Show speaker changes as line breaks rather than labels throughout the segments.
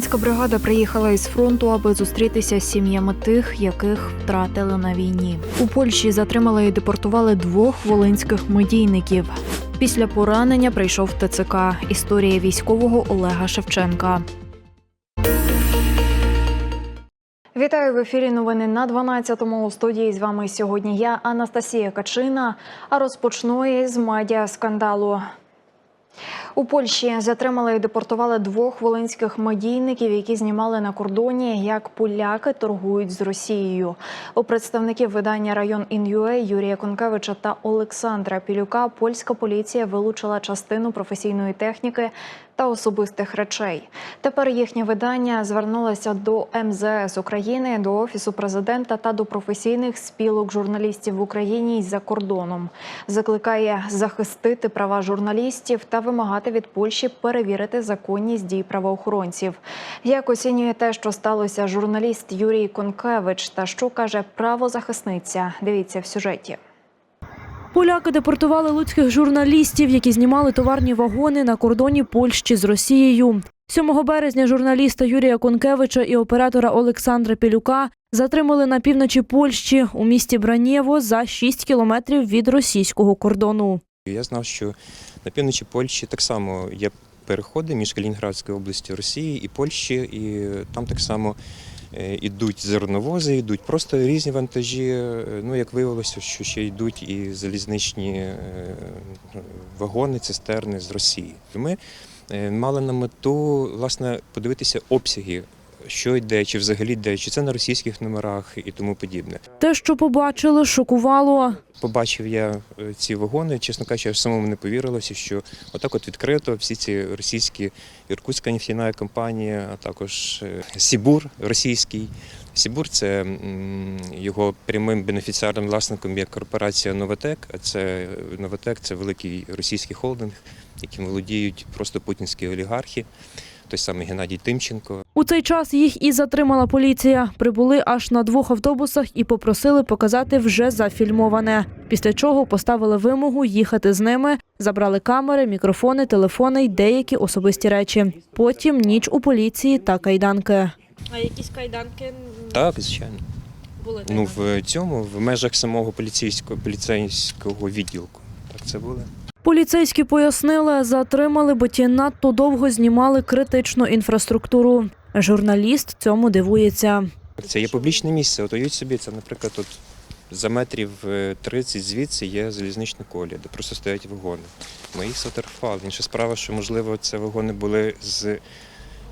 Волинська бригада приїхала із фронту, аби зустрітися з сім'ями тих, яких втратили на війні. У Польщі затримали і депортували двох волинських медійників. Після поранення прийшов ТЦК. Історія військового Олега Шевченка. Вітаю в ефірі. Новини на 12-му. У студії з вами сьогодні я, Анастасія Качина. А розпочну із медіа скандалу. У Польщі затримали і депортували двох волинських медійників, які знімали на кордоні, як поляки торгують з Росією. У представників видання район Ін'юе Юрія Конкевича та Олександра Пілюка польська поліція вилучила частину професійної техніки та особистих речей. Тепер їхнє видання звернулося до МЗС України, до офісу президента та до професійних спілок журналістів в Україні і за кордоном. Закликає захистити права журналістів та вимагати від Польщі перевірити законність дій правоохоронців. Як оцінює те, що сталося журналіст Юрій Конкевич, та що каже правозахисниця? Дивіться в сюжеті.
Поляки депортували луцьких журналістів, які знімали товарні вагони на кордоні Польщі з Росією. 7 березня журналіста Юрія Конкевича і оператора Олександра Пілюка затримали на півночі Польщі у місті Бранєво за 6 кілометрів від російського кордону.
Я знав, що на півночі Польщі так само є переходи між Калінінградською областю Росії і Польщі, і там так само е, ідуть зерновози, йдуть просто різні вантажі. Е, Ну, як виявилося, що ще йдуть і залізничні е, вагони, цистерни з Росії. Ми е, мали на мету власне подивитися обсяги. Що йде, чи взагалі йде, чи це на російських номерах і тому подібне.
Те, що побачили, шокувало.
Побачив я е, ці вагони, чесно кажучи, аж самому не повірилося, що отак от відкрито всі ці російські Іркутська нефтяна компанія, а також е, Сібур російський. Сібур це його прямим бенефіціарним власником є корпорація Новотек. А це Новотек це великий російський холдинг, яким володіють просто путінські олігархи, той самий Геннадій Тимченко.
У цей час їх і затримала поліція. Прибули аж на двох автобусах і попросили показати вже зафільмоване. Після чого поставили вимогу їхати з ними, забрали камери, мікрофони, телефони й деякі особисті речі. Потім ніч у поліції та кайданки.
А якісь кайданки
Так, звичайно.
були?
Ну в цьому в межах самого поліцейського поліцейського відділку. Так це було.
Поліцейські пояснили, затримали, бо ті надто довго знімали критичну інфраструктуру. Журналіст цьому дивується.
Це є публічне місце. От уявіть собі, це, наприклад, тут за метрів е, 30 звідси є залізнична колія, де просто стоять вагони. Ми їх сфотографували. Інша справа, що можливо це вагони були з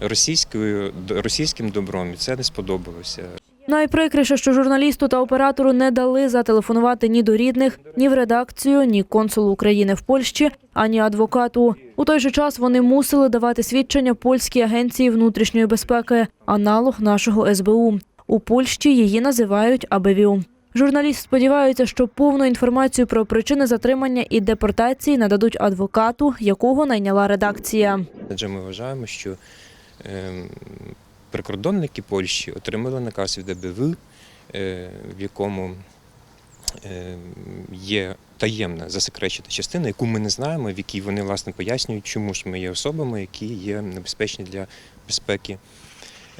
російською російським добром, і це не сподобалося.
Найприкріше, що журналісту та оператору не дали зателефонувати ні до рідних, ні в редакцію, ні консулу України в Польщі, ані адвокату. У той же час вони мусили давати свідчення польській агенції внутрішньої безпеки, аналог нашого СБУ. У Польщі її називають АБВІУ. Журналіст сподівається, що повну інформацію про причини затримання і депортації нададуть адвокату, якого найняла редакція.
Адже ми вважаємо, що ем, прикордонники Польщі отримали наказ від АБВ, е, в якому ем, є таємна засекречена частина, яку ми не знаємо, в якій вони власне пояснюють, чому ж ми є особами, які є небезпечні для безпеки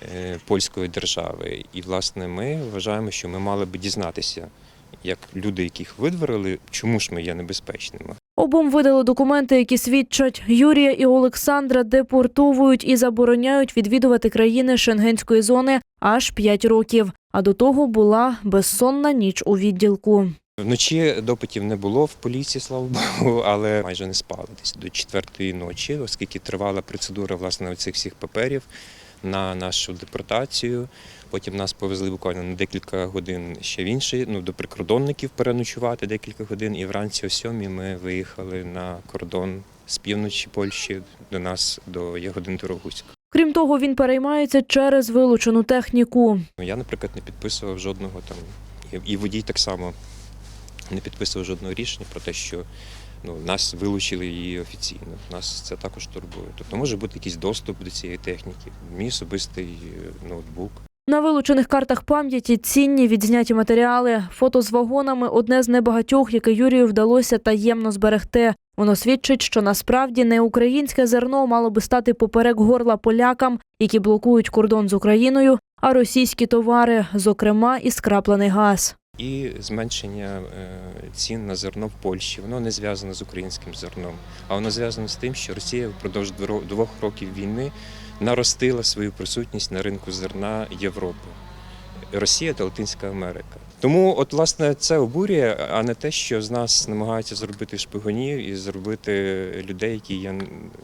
е, польської держави. І власне ми вважаємо, що ми мали би дізнатися, як люди, яких видворили, чому ж ми є небезпечними.
Обом видали документи, які свідчать, Юрія і Олександра депортовують і забороняють відвідувати країни Шенгенської зони аж 5 років. А до того була безсонна ніч у відділку.
Вночі допитів не було в поліції, слава Богу, але майже не спали десь до четвертої ночі, оскільки тривала процедура власне оцих всіх паперів на нашу депортацію. Потім нас повезли буквально на декілька годин ще в інший, ну до прикордонників переночувати декілька годин. І вранці о сьомій ми виїхали на кордон з півночі Польщі до нас до Ягодин Дорогуська.
Крім того, він переймається через вилучену техніку.
Ну, Я, наприклад, не підписував жодного там, і- і водій так само не підписував жодного рішення про те, що ну, нас вилучили її офіційно. Нас це також турбує. Тобто може бути якийсь доступ до цієї техніки, мій особистий е, ноутбук.
На вилучених картах пам'яті цінні відзняті матеріали, фото з вагонами одне з небагатьох, яке Юрію вдалося таємно зберегти. Воно свідчить, що насправді не українське зерно мало би стати поперек горла полякам, які блокують кордон з Україною, а російські товари, зокрема і скраплений газ.
І зменшення е, цін на зерно в Польщі воно не зв'язане з українським зерном, а воно зв'язане з тим, що Росія впродовж двох років війни наростила свою присутність на ринку зерна Європи. Росія та Латинська Америка. Тому, от, власне, це обурює, а не те, що з нас намагаються зробити шпигунів і зробити людей, які є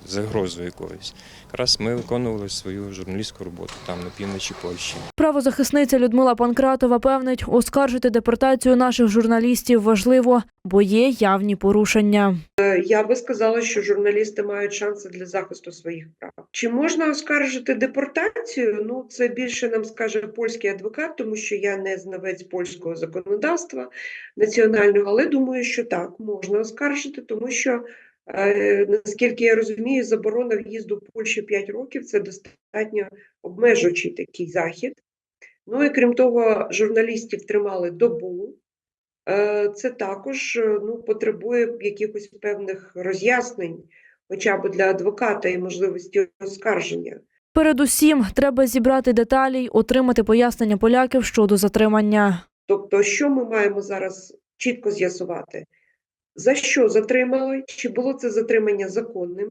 загрозою якоюсь. Якраз ми виконували свою журналістську роботу там на півночі Польщі.
Правозахисниця Людмила Панкратова певнить, оскаржити депортацію наших журналістів важливо, бо є явні порушення.
Я би сказала, що журналісти мають шанси для захисту своїх прав. Чи можна оскаржити депортацію? Ну, це більше нам скаже польський адвокат, тому що я не знавець польського законодавства національного, але думаю, що так, можна оскаржити, тому що, е, наскільки я розумію, заборона в'їзду в Польщу 5 років це достатньо обмежуючий такий захід. Ну і крім того, журналістів тримали добу. Е, Це також е, ну, потребує якихось певних роз'яснень, хоча б для адвоката і можливості оскарження.
Передусім, треба зібрати деталі й отримати пояснення поляків щодо затримання.
Тобто, що ми маємо зараз чітко з'ясувати? За що затримали? Чи було це затримання законним?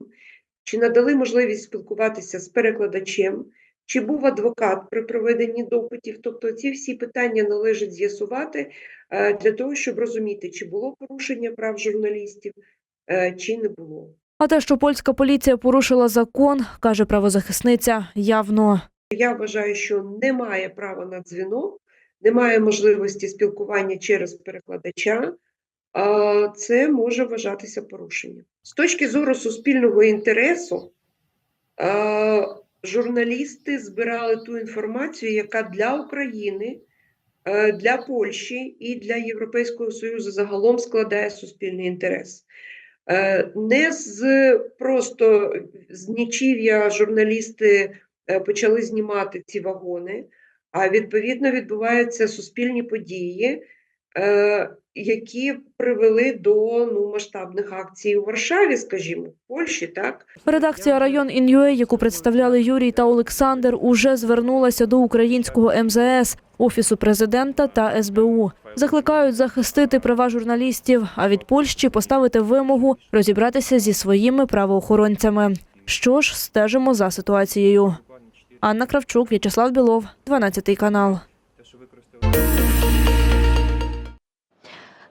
Чи надали можливість спілкуватися з перекладачем? Чи був адвокат при проведенні допитів? Тобто ці всі питання належить з'ясувати е, для того, щоб розуміти, чи було порушення прав журналістів, е, чи не було.
А те, що польська поліція порушила закон, каже правозахисниця, явно.
Я вважаю, що немає права на дзвінок, немає можливості спілкування через перекладача. Це може вважатися порушенням. З точки зору суспільного інтересу, е, журналісти збирали ту інформацію, яка для України, е, для Польщі і для Європейського Союзу загалом складає суспільний інтерес. Е, Не з просто з нічів'я журналісти е, почали знімати ці вагони, а відповідно відбуваються суспільні події, які привели до ну, масштабних акцій у Варшаві, скажімо, в Польщі, так?
Редакція район ін'юе, яку представляли Юрій та Олександр, уже звернулася до українського МЗС, офісу президента та СБУ. Закликають захистити права журналістів, а від Польщі поставити вимогу розібратися зі своїми правоохоронцями. Що ж, стежимо за ситуацією. Анна Кравчук, В'ячеслав Білов, 12 канал.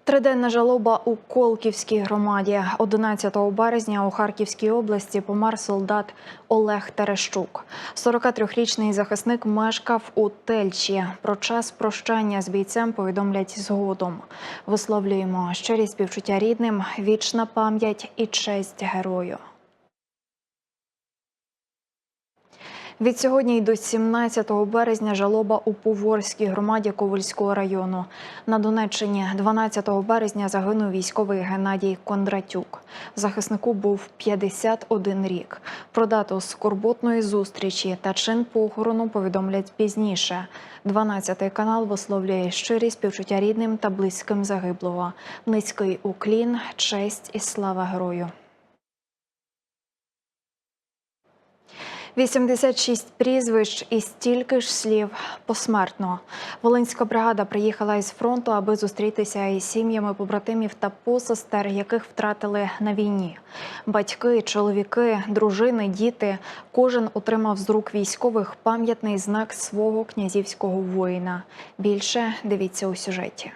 Триденна жалоба у Колківській громаді. 11 березня у Харківській області помер солдат Олег Терещук. 43-річний захисник мешкав у Тельчі. Про час прощання з бійцем повідомлять згодом. Висловлюємо щирі співчуття рідним, вічна пам'ять і честь герою. Від сьогодні й до 17 березня жалоба у Поворській громаді Ковальського району. На Донеччині 12 березня загинув військовий Геннадій Кондратюк. Захиснику був 51 рік. Про дату скорботної зустрічі та чин похорону повідомлять пізніше. 12 канал висловлює щирі співчуття рідним та близьким загиблого. Низький уклін, честь і слава герою. 86 прізвищ і стільки ж слів посмертно. Волинська бригада приїхала із фронту, аби зустрітися із сім'ями побратимів та посестер, яких втратили на війні. Батьки, чоловіки, дружини, діти. Кожен отримав з рук військових пам'ятний знак свого князівського воїна. Більше дивіться у сюжеті.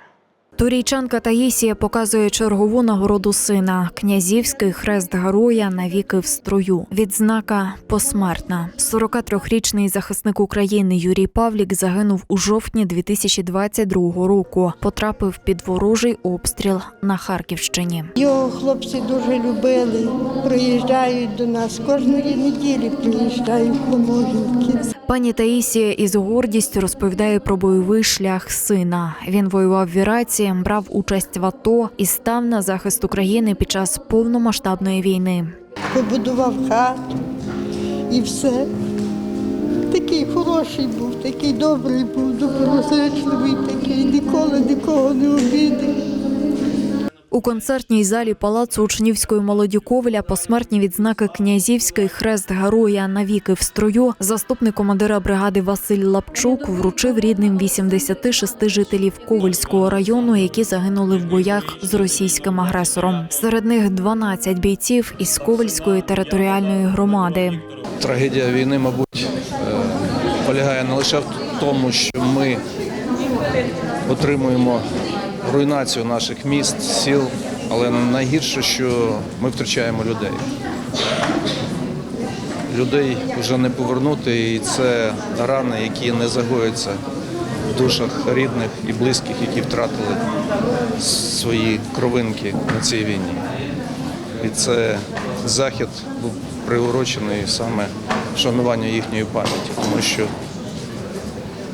Турійчанка Таїсія показує чергову нагороду сина князівський хрест героя навіки в строю. Відзнака посмертна. 43-річний захисник України Юрій Павлік загинув у жовтні 2022 року. Потрапив під ворожий обстріл на Харківщині.
Його хлопці дуже любили, приїжджають до нас кожної неділі приїжджають могилки.
Пані Таїсія із гордістю розповідає про бойовий шлях сина. Він воював в Іраці, брав участь в АТО і став на захист України під час повномасштабної війни.
Побудував хату і все. Такий хороший був, такий добрий був, доброзичливий, такий, ніколи нікого не обідав.
У концертній залі палацу учнівської молоді Ковеля посмертні відзнаки князівський хрест героя навіки в строю. Заступник командира бригади Василь Лапчук вручив рідним 86 жителів Ковельського району, які загинули в боях з російським агресором. Серед них 12 бійців із Ковельської територіальної громади.
Трагедія війни, мабуть, е, полягає не лише в тому, що ми отримуємо руйнацію наших міст, сіл, але найгірше, що ми втрачаємо людей. Людей вже не повернути, і це рани, які не загояться в душах рідних і близьких, які втратили свої кровинки на цій війні. І це захід був приурочений саме вшануванню їхньої пам'яті, тому що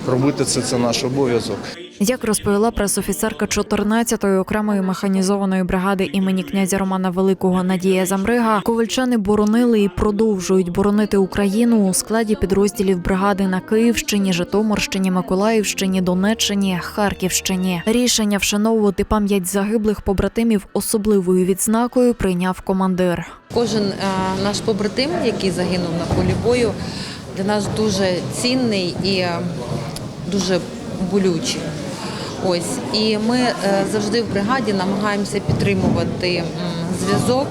робити це це наш обов'язок.
Як розповіла пресофіцерка 14-ї окремої механізованої бригади імені князя Романа Великого Надія Замрига, ковальчани боронили і продовжують боронити Україну у складі підрозділів бригади на Київщині, Житомирщині, Миколаївщині, Донеччині, Харківщині. Рішення вшановувати пам'ять загиблих побратимів особливою відзнакою прийняв командир.
Кожен е, наш побратим, який загинув на полі бою, для нас дуже цінний і е, дуже болючий. Ось і ми е, завжди в бригаді намагаємося підтримувати зв'язок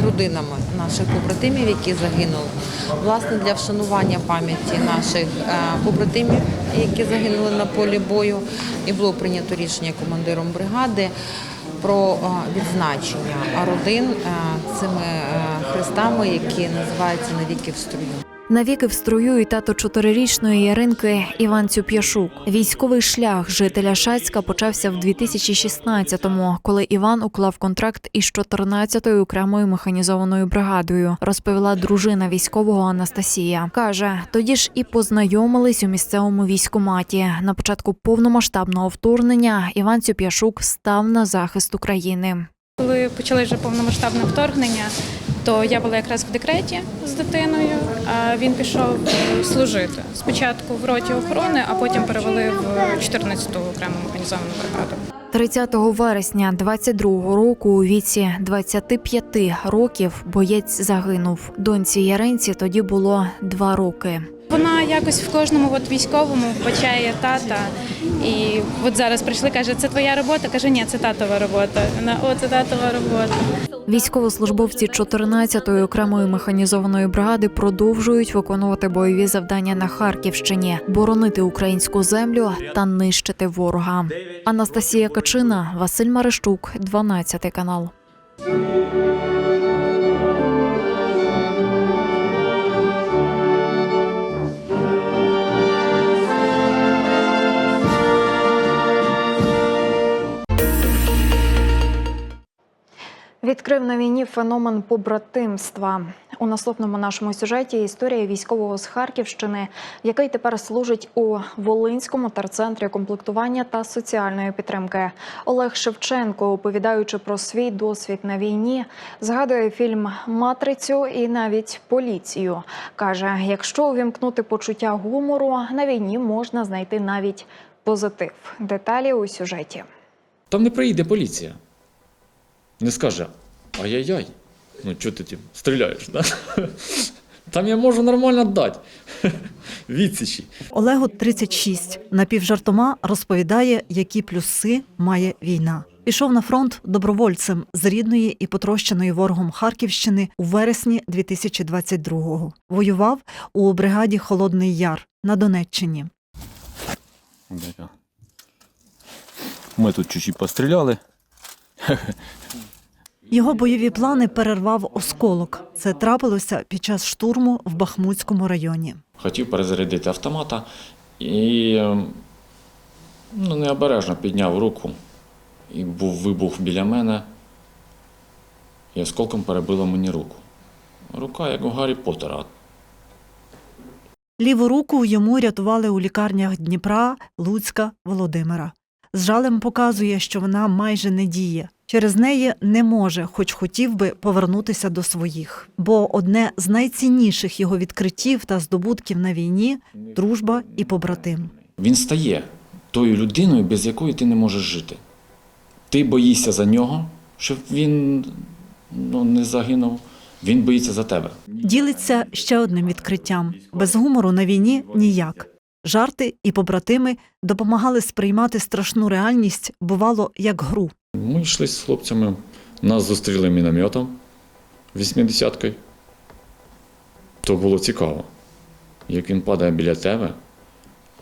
з родинами наших побратимів, які загинули. Власне, для вшанування пам'яті наших е, побратимів, які загинули на полі бою, і було прийнято рішення командиром бригади про відзначення родин цими е, хрестами, які називаються навіки в струю.
Навіки в строю і тато чотирирічної Яринки Іван Цюп'яшук. Військовий шлях жителя Шацька почався в 2016-му, коли Іван уклав контракт із 14-ю окремою механізованою бригадою. Розповіла дружина військового Анастасія. каже, тоді ж і познайомились у місцевому військкоматі. На початку повномасштабного вторгнення Іван Цюп'яшук став на захист України.
Коли почали вже повномасштабне вторгнення, то я була якраз в декреті з дитиною, а він пішов е, служити. Спочатку в роті охорони, а потім перевели в 14-ту окрему механізовану бригаду.
30 вересня 22-го року у віці 25 років боєць загинув. Доньці Яренці тоді було два роки.
Вона якось в кожному от військовому вбачає тата. І от зараз прийшли, каже, це твоя робота. Каже, ні, це татова робота. Вона о, це татова робота.
Військовослужбовці 14-ї окремої механізованої бригади продовжують виконувати бойові завдання на Харківщині, боронити українську землю та нищити ворога. Анастасія Качина, Василь Марищук, 12 канал.
Відкрив на війні феномен побратимства. У наступному нашому сюжеті історія військового з Харківщини, який тепер служить у Волинському терцентрі комплектування та соціальної підтримки. Олег Шевченко, оповідаючи про свій досвід на війні, згадує фільм Матрицю і навіть поліцію. каже: якщо увімкнути почуття гумору, на війні можна знайти навіть позитив. Деталі у сюжеті.
Там не приїде поліція. Не скаже ай-яй-яй. Ну, чого ти тим стріляєш? Да? Там я можу нормально дати. Відсічі.
Олегу 36. Напівжартома розповідає, які плюси має війна. Пішов на фронт добровольцем з рідної і потрощеної ворогом Харківщини у вересні 2022-го. Воював у бригаді Холодний Яр на Донеччині.
Ми тут чуть-чуть постріляли.
Його бойові плани перервав осколок. Це трапилося під час штурму в Бахмутському районі.
Хотів перезарядити автомата і ем, ну, необережно підняв руку. І був вибух біля мене. І осколком перебило мені руку. Рука, як у Гаррі Поттера.
Ліву руку йому рятували у лікарнях Дніпра, Луцька, Володимира. З жалем показує, що вона майже не діє. Через неї не може, хоч хотів би повернутися до своїх. Бо одне з найцінніших його відкриттів та здобутків на війні дружба і побратим.
Він стає тою людиною, без якої ти не можеш жити. Ти боїшся за нього, щоб він ну, не загинув. Він боїться за тебе.
Ділиться ще одним відкриттям: без гумору на війні ніяк. Жарти і побратими допомагали сприймати страшну реальність, бувало, як гру.
Ми йшли з хлопцями, нас зустріли мінометом 80-кою. То було цікаво, як він падає біля тебе,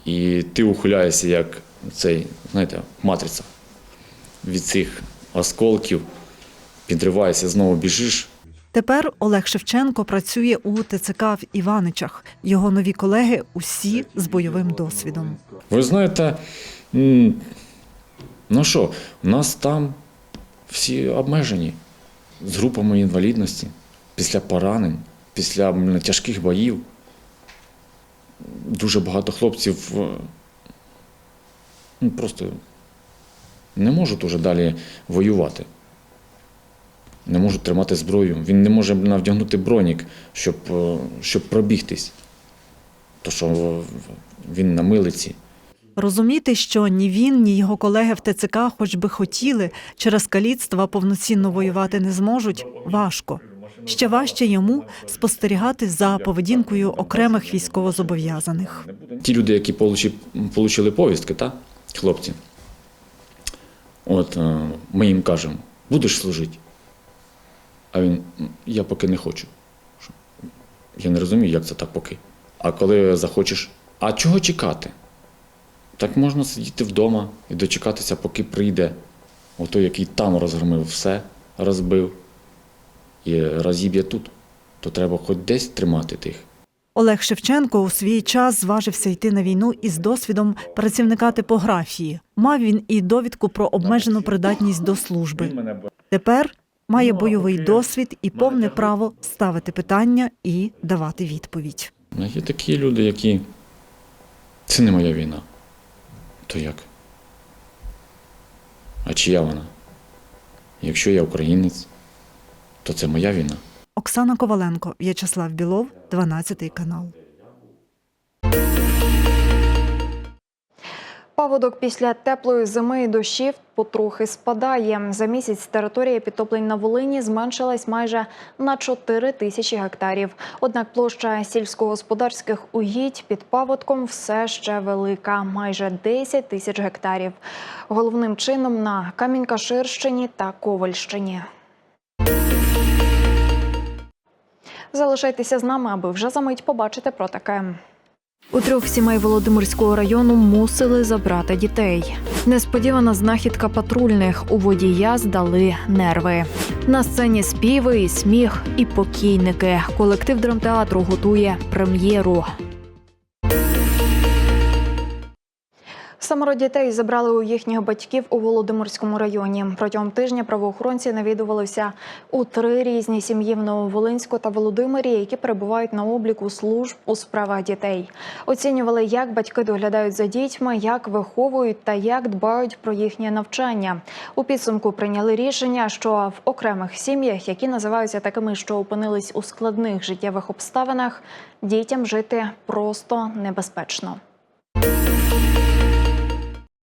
і ти ухиляєшся, як цей, знаєте, матриця. Від цих осколків підриваєшся, знову біжиш.
Тепер Олег Шевченко працює у ТЦК в Іваничах. Його нові колеги усі з бойовим досвідом.
Ви знаєте, ну що, у нас там всі обмежені з групами інвалідності, після поранень, після тяжких боїв. Дуже багато хлопців е, ну, просто не можуть уже далі воювати. Не можуть тримати зброю. Він не може навдягнути бронік, щоб, е, щоб пробігтись. То що він на милиці.
Розуміти, що ні він, ні його колеги в ТЦК, хоч би хотіли, через каліцтва повноцінно воювати не зможуть, важко. Ще важче йому спостерігати за поведінкою окремих військовозобов'язаних.
Ті люди, які отримали повістки, та, хлопці, от е, ми їм кажемо, будеш служити. А він, я поки не хочу. Я не розумію, як це так поки. А коли захочеш, а чого чекати? Так можна сидіти вдома і дочекатися, поки прийде отой, який там розгромив все, розбив і розіб'є тут. То треба хоч десь тримати тих.
Олег Шевченко у свій час зважився йти на війну із досвідом працівника типографії. Мав він і довідку про обмежену придатність до служби. Тепер має бойовий досвід і повне право ставити питання і давати відповідь.
А Є такі люди, які це не моя війна. То як? А чия вона? Якщо я українець, то це моя війна.
Оксана Коваленко, В'ячеслав Білов, 12 канал.
Паводок після теплої зими і дощів потрохи спадає. За місяць територія підтоплень на Волині зменшилась майже на 4 тисячі гектарів. Однак площа сільськогосподарських угідь під паводком все ще велика майже 10 тисяч гектарів. Головним чином на Камінькаширщині та Ковальщині. Залишайтеся з нами, аби вже за мить побачити про таке. У трьох сімей Володимирського району мусили забрати дітей. Несподівана знахідка патрульних у водія здали нерви. На сцені співи, і сміх, і покійники. Колектив драмтеатру готує прем'єру. Семеро дітей забрали у їхніх батьків у Володимирському районі. Протягом тижня правоохоронці навідувалися у три різні сім'ї в Нововолинську та Володимирі, які перебувають на обліку служб у справах дітей. Оцінювали, як батьки доглядають за дітьми, як виховують та як дбають про їхнє навчання. У підсумку прийняли рішення, що в окремих сім'ях, які називаються такими, що опинились у складних життєвих обставинах, дітям жити просто небезпечно.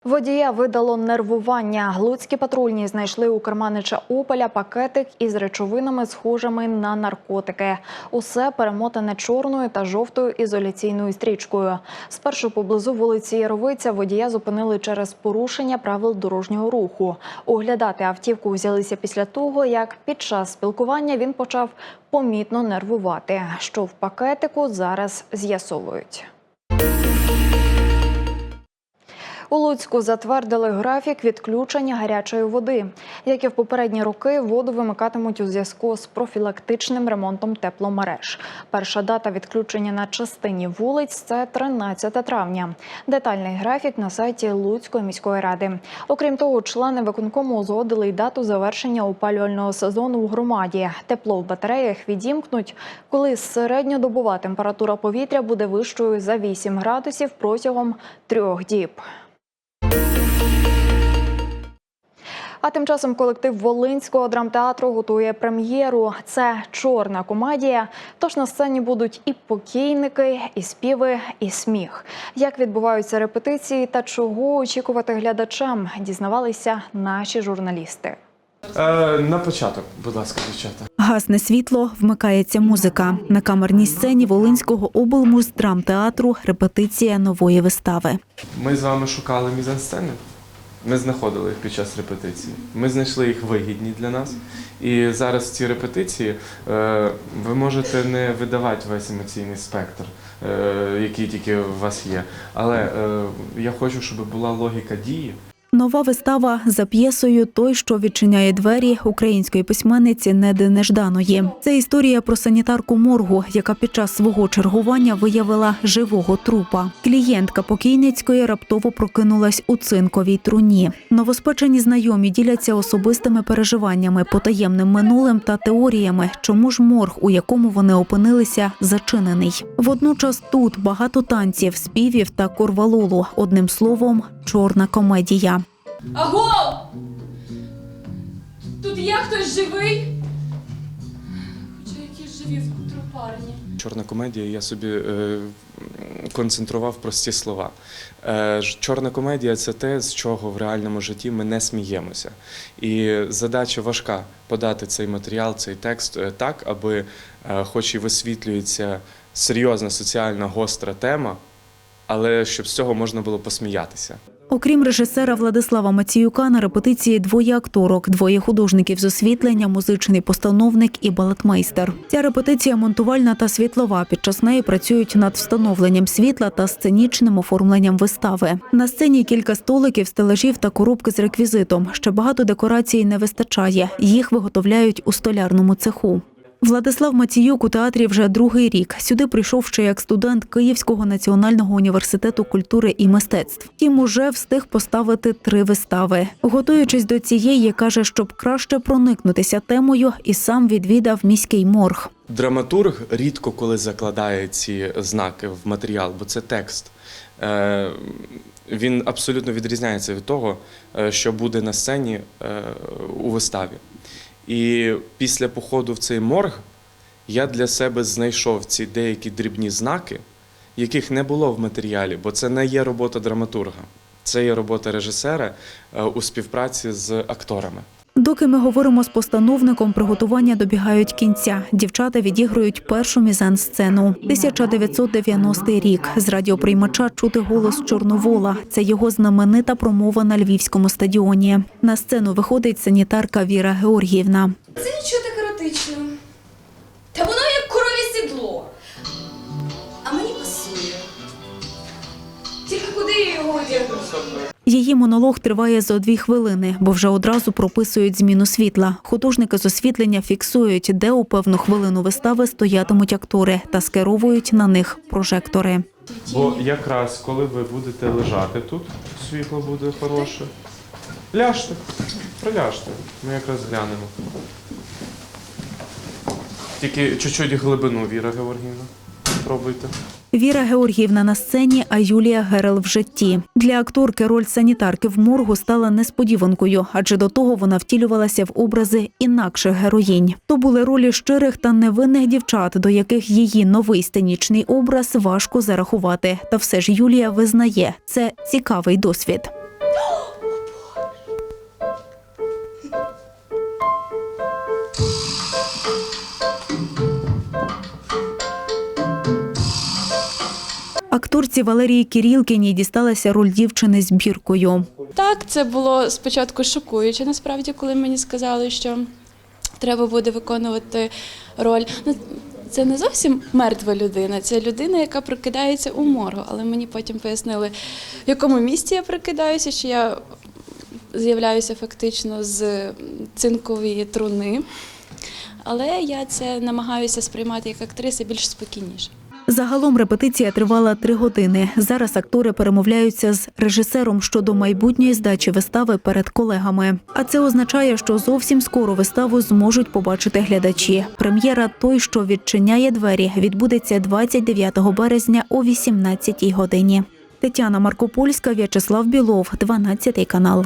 Водія видало нервування. Луцькі патрульні знайшли у керманича Опеля пакетик із речовинами, схожими на наркотики. Усе перемотане чорною та жовтою ізоляційною стрічкою. Спершу поблизу вулиці Яровиця водія зупинили через порушення правил дорожнього руху. Оглядати автівку взялися після того, як під час спілкування він почав помітно нервувати. Що в пакетику зараз з'ясовують. У Луцьку затвердили графік відключення гарячої води. Як і в попередні роки, воду вимикатимуть у зв'язку з профілактичним ремонтом тепломереж. Перша дата відключення на частині вулиць це 13 травня. Детальний графік на сайті Луцької міської ради. Окрім того, члени виконкому узгодили й дату завершення опалювального сезону у громаді. Тепло в батареях відімкнуть, коли середньодобова температура повітря буде вищою за 8 градусів протягом трьох діб. А тим часом колектив Волинського драмтеатру готує прем'єру. Це чорна комедія. Тож на сцені будуть і покійники, і співи, і сміх. Як відбуваються репетиції та чого очікувати глядачам, дізнавалися наші журналісти.
Е, на початок, будь ласка, дівчата.
Гасне світло, вмикається музика. На камерній сцені Волинського облмуздрамтеатру репетиція нової вистави.
Ми з вами шукали мізансцени. Ми знаходили їх під час репетиції. Ми знайшли їх вигідні для нас. І зараз ці репетиції е, ви можете не видавати весь емоційний спектр, е, який тільки у вас є. Але е, я хочу, щоб була логіка дії.
Нова вистава за п'єсою Той, що відчиняє двері української письменниці Неди Нежданої. Це історія про санітарку моргу, яка під час свого чергування виявила живого трупа. Клієнтка покійницької раптово прокинулась у цинковій труні. Новоспечені знайомі діляться особистими переживаннями, потаємним минулим та теоріями, чому ж морг, у якому вони опинилися, зачинений. Водночас тут багато танців, співів та корвалолу. Одним словом, чорна комедія.
Аго! Тут є хтось живий? Хоча які живі в трупарні.
Чорна комедія, я собі е, концентрував прості слова. Е, чорна комедія це те, з чого в реальному житті ми не сміємося. І задача важка подати цей матеріал, цей текст е, так, аби, е, хоч і висвітлюється серйозна соціальна гостра тема, але щоб з цього можна було посміятися.
Окрім режисера Владислава Маціюка, на репетиції двоє акторок, двоє художників з освітлення, музичний постановник і балетмейстер. Ця репетиція монтувальна та світлова. Під час неї працюють над встановленням світла та сценічним оформленням вистави. На сцені кілька столиків, стелажів та коробки з реквізитом. Ще багато декорацій не вистачає. Їх виготовляють у столярному цеху. Владислав Маціюк у театрі вже другий рік. Сюди прийшов ще як студент Київського національного університету культури і мистецтв. Тім уже встиг поставити три вистави. Готуючись до цієї, каже, щоб краще проникнутися темою, і сам відвідав міський морг.
Драматург рідко коли закладає ці знаки в матеріал, бо це текст. Е, Він абсолютно відрізняється від того, е, що буде на сцені е, у виставі. І після походу в цей морг я для себе знайшов ці деякі дрібні знаки, яких не було в матеріалі, бо це не є робота драматурга, це є робота режисера е, у співпраці з акторами.
Доки ми говоримо з постановником, приготування добігають кінця. Дівчата відігрують першу мізансцену. 1990 рік. З радіоприймача чути голос Чорновола. Це його знаменита промова на львівському стадіоні. На сцену виходить санітарка Віра Георгіївна.
Це нічого так еротично. Та воно як корові
Її монолог триває зо дві хвилини, бо вже одразу прописують зміну світла. Художники з освітлення фіксують, де у певну хвилину вистави стоятимуть актори та скеровують на них прожектори.
Бо якраз коли ви будете лежати тут, світло буде хороше. Ляжте, приляжте. Ми якраз глянемо. Тільки чуть-чуть глибину, Віра Георгіївна. Пробуйте.
Віра Георгіївна на сцені, а Юлія Герел в житті. Для акторки роль санітарки в моргу стала несподіванкою, адже до того вона втілювалася в образи інакших героїнь. То були ролі щирих та невинних дівчат, до яких її новий сценічний образ важко зарахувати. Та все ж Юлія визнає, це цікавий досвід. Акторці Валерії Кірілкіній дісталася роль дівчини з біркою.
Так, це було спочатку шокуюче, насправді, коли мені сказали, що треба буде виконувати роль. Ну, Це не зовсім мертва людина, це людина, яка прокидається у моргу. Але мені потім пояснили, в якому місці я прокидаюся, що я з'являюся фактично з цинкової труни. Але я це намагаюся сприймати як актриса більш спокійніше.
Загалом репетиція тривала три години. Зараз актори перемовляються з режисером щодо майбутньої здачі вистави перед колегами. А це означає, що зовсім скоро виставу зможуть побачити глядачі. Прем'єра Той, що відчиняє двері, відбудеться 29 березня о 18 годині. Тетяна Маркопольська, В'ячеслав Білов, 12 канал.